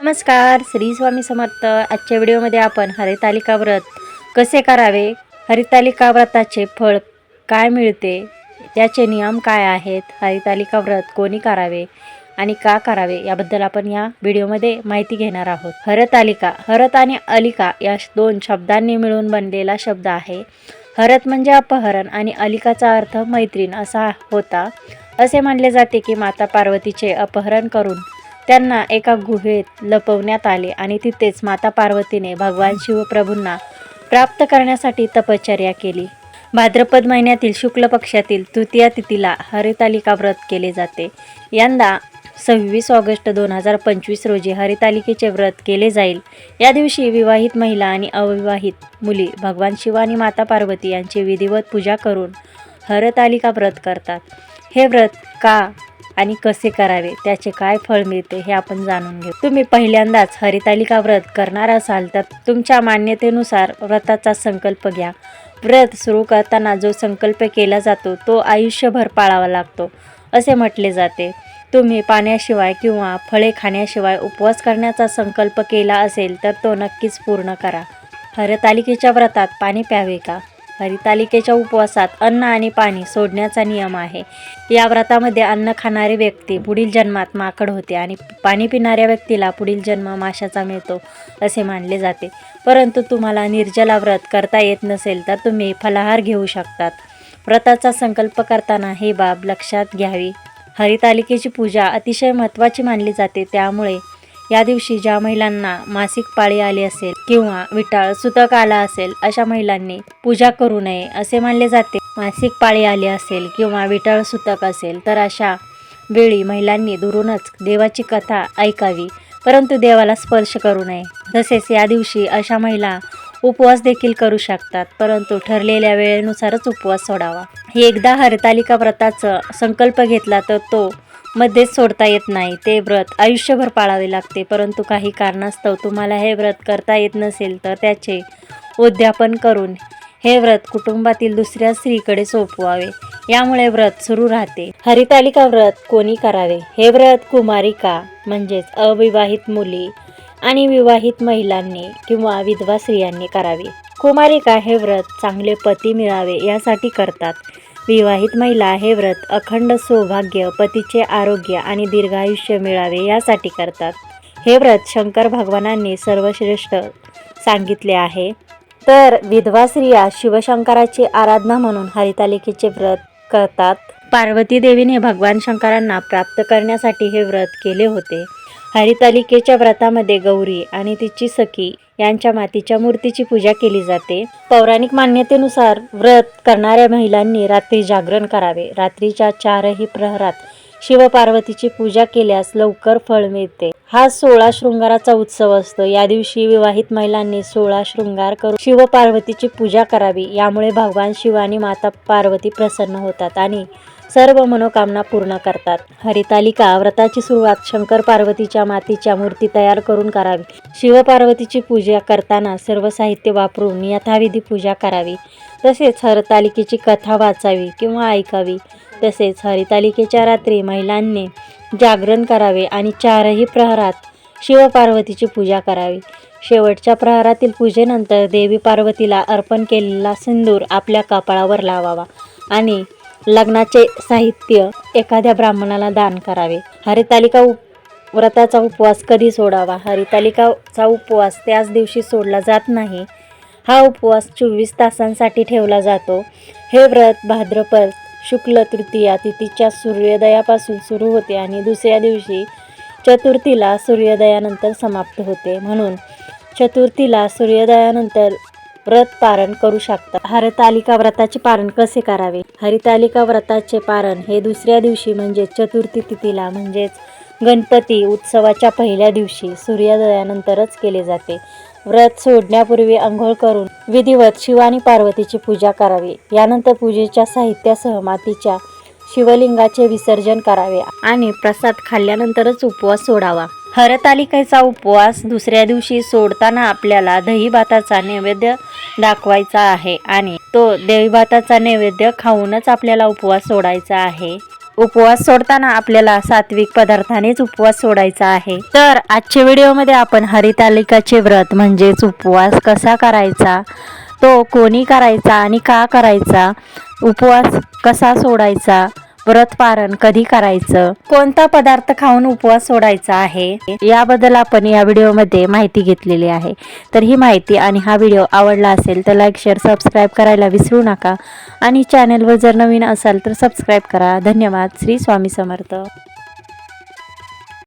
नमस्कार श्री स्वामी समर्थ. आजच्या व्हिडिओमध्ये आपण हरितालिका व्रत कसे करावे हरितालिका व्रताचे फळ काय मिळते त्याचे नियम काय आहेत हरितालिका व्रत कोणी करावे आणि का करावे याबद्दल आपण या व्हिडिओमध्ये माहिती घेणार आहोत. हरतालिका हरत आणि अलिका या दोन शब्दांनी मिळून बनलेला शब्द आहे. हरत म्हणजे अपहरण आणि अलिकाचा अर्थ मैत्रीण असा होता. असे मानले जाते की माता पार्वतीचे अपहरण करून त्यांना एका गुहेत लपवण्यात आले आणि तिथेच माता पार्वतीने भगवान शिवप्रभूंना प्राप्त करण्यासाठी तपश्चर्या केली. भाद्रपद महिन्यातील शुक्ल पक्षातील तृतीया तिथीला हरितालिका व्रत केले जाते. यंदा सव्वीस ऑगस्ट दोन हजार पंचवीस रोजी हरितालिकेचे व्रत केले जाईल. या दिवशी विवाहित महिला आणि अविवाहित मुली भगवान शिव आणि माता पार्वती यांची विधिवत पूजा करून हरतालिका व्रत करतात. हे व्रत का आणि कसे करावे त्याचे काय फळ मिळते हे आपण जाणून घेऊ. तुम्ही पहिल्यांदाच हरितालिका व्रत करणार असाल तर तुमच्या मान्यतेनुसार व्रताचा संकल्प घ्या. व्रत सुरू करताना जो संकल्प केला जातो तो आयुष्यभर पाळावा लागतो असे म्हटले जाते. तुम्ही पाण्याशिवाय किंवा फळे खाण्याशिवाय उपवास करण्याचा संकल्प केला असेल तर तो नक्कीच पूर्ण करा. हरतालिकेच्या व्रतात पाणी प्यावे का? हरितालिकेच्या उपवासात अन्न आणि पाणी सोडण्याचा नियम आहे. या व्रतामध्ये अन्न खाणारी व्यक्ती पुढील जन्मात माकड होते आणि पाणी पिणाऱ्या व्यक्तीला पुढील जन्म माशाचा मिळतो असे मानले जाते. परंतु तुम्हाला निर्जला व्रत करता येत नसेल तर तुम्ही फलाहार घेऊ शकतात. व्रताचा संकल्प करताना ही बाब लक्षात घ्यावी. हरितालिकेची पूजा अतिशय महत्त्वाची मानली जाते त्यामुळे या दिवशी ज्या महिलांना मासिक पाळी आली असेल किंवा विटाळ सुतक आला असेल अशा महिलांनी पूजा करू नये असे मानले जाते. मासिक पाळी आली असेल किंवा विटाळ सुतक असेल तर अशा वेळी महिलांनी दुरूनच देवाची कथा ऐकावी परंतु देवाला स्पर्श करू नये. तसेच या दिवशी अशा महिला उपवास देखील करू शकतात परंतु ठरलेल्या वेळेनुसारच उपवास सोडावा. हे एकदा हरतालिका व्रताचा संकल्प घेतला तर तो मध्येच सोडता येत नाही. ते व्रत आयुष्यभर पाळावे लागते. परंतु काही कारणास्तव तुम्हाला हे व्रत करता येत नसेल तर त्याचे उद्यापन करून हे व्रत कुटुंबातील दुसऱ्या स्त्रीकडे सोपवावे. यामुळे व्रत सुरू राहते. हरितालिका व्रत कोणी करावे? हे व्रत कुमारिका म्हणजेच अविवाहित मुली आणि विवाहित महिलांनी किंवा विधवा स्त्रियांनी करावे. कुमारिका हे व्रत चांगले पती मिळावे यासाठी करतात. विवाहित महिला हे व्रत अखंड सौभाग्य पतीचे आरोग्य आणि दीर्घायुष्य मिळावे यासाठी करतात. हे व्रत शंकर भगवानांनी सर्वश्रेष्ठ सांगितले आहे. तर विधवा स्त्रिया शिवशंकराची आराधना म्हणून हरितालिकेचे व्रत करतात. पार्वती देवीने भगवान शंकरांना प्राप्त करण्यासाठी हे व्रत केले होते. हरितालिकेच्या व्रतामध्ये गौरी आणि तिची सखी यांच्या मातीच्या मूर्तीची पूजा केली जाते. पौराणिक मान्यतेनुसार व्रत करणाऱ्या महिलांनी रात्री जागरण करावे. रात्रीच्या चारही प्रहरात शिवपार्वतीची पूजा केल्यास लवकर फळ मिळते. हा सोळा शृंगाराचा उत्सव असतो. या दिवशी विवाहित महिलांनी सोळा शृंगार करून शिवपार्वतीची पूजा करावी. यामुळे भगवान शिव आणि माता पार्वती प्रसन्न होतात आणि सर्व मनोकामना पूर्ण करतात. हरितालिका व्रताची सुरुवात शंकर पार्वतीच्या मातीच्या मूर्ती तयार करून करावी. शिवपार्वतीची पूजा करताना सर्व साहित्य वापरून यथाविधी पूजा करावी. तसेच हरतालिकेची कथा वाचावी किंवा ऐकावी. तसेच हरितालिकेच्या रात्री महिलांनी जागरण करावे आणि चारही प्रहरात शिवपार्वतीची पूजा करावी. शेवटच्या प्रहरातील पूजेनंतर देवी पार्वतीला अर्पण केलेला सिंदूर आपल्या कपाळावर लावावा आणि लग्नाचे साहित्य एखाद्या ब्राह्मणाला दान करावे. हरितालिका उप व्रताचा उपवास कधी सोडावा? हरितालिकाचा उपवास त्याच दिवशी सोडला जात नाही. हा उपवास चोवीस तासांसाठी ठेवला जातो. हे व्रत भाद्रपद शुक्ल तृतीया तिथीच्या सूर्योदयापासून सुरू होते आणि दुसऱ्या दिवशी चतुर्थीला सूर्योदयानंतर समाप्त होते. म्हणून चतुर्थीला सूर्योदयानंतर व्रत पारण करू शकतात हरतालिका व्रताचे पारण कसे करावे? हरितालिका व्रताचे पारण हे दुसऱ्या दिवशी म्हणजे चतुर्थी तिथीला म्हणजेच गणपती उत्सवाच्या पहिल्या दिवशी सूर्योदयानंतरच केले जाते. व्रत सोडण्यापूर्वी आंघोळ करून विधिवत शिव आणि पार्वतीची पूजा करावी. यानंतर पूजेच्या साहित्यासह मातीच्या शिवलिंगाचे विसर्जन करावे आणि प्रसाद खाल्ल्यानंतरच उपवास सोडावा. हरतालिकेचा उपवास दुसऱ्या दिवशी सोडताना आपल्याला दही भाताचा नैवेद्य दाखवायचा आहे आणि तो देवीभाताचा नैवेद्य खाऊनच आपल्याला उपवास सोडायचा आहे. उपवास सोडताना आपल्याला सात्विक पदार्थानेच उपवास सोडायचा आहे. तर आजच्या व्हिडिओमध्ये आपण हरितालिकाचे व्रत म्हणजेच उपवास कसा करायचा तो कोणी करायचा आणि का करायचा उपवास कसा सोडायचा व्रत पारण कधी करायचं? कोणता पदार्थ खाऊन उपवास सोडायचा आहे? याबद्दल आपण या व्हिडिओमध्ये माहिती घेतलेली आहे. तर ही माहिती आणि हा व्हिडिओ आवडला असेल तर लाईक शेअर सबस्क्राईब करायला विसरू नका. आणि चॅनलवर जर नवीन असाल तर सबस्क्राईब करा. धन्यवाद. श्री स्वामी समर्थ.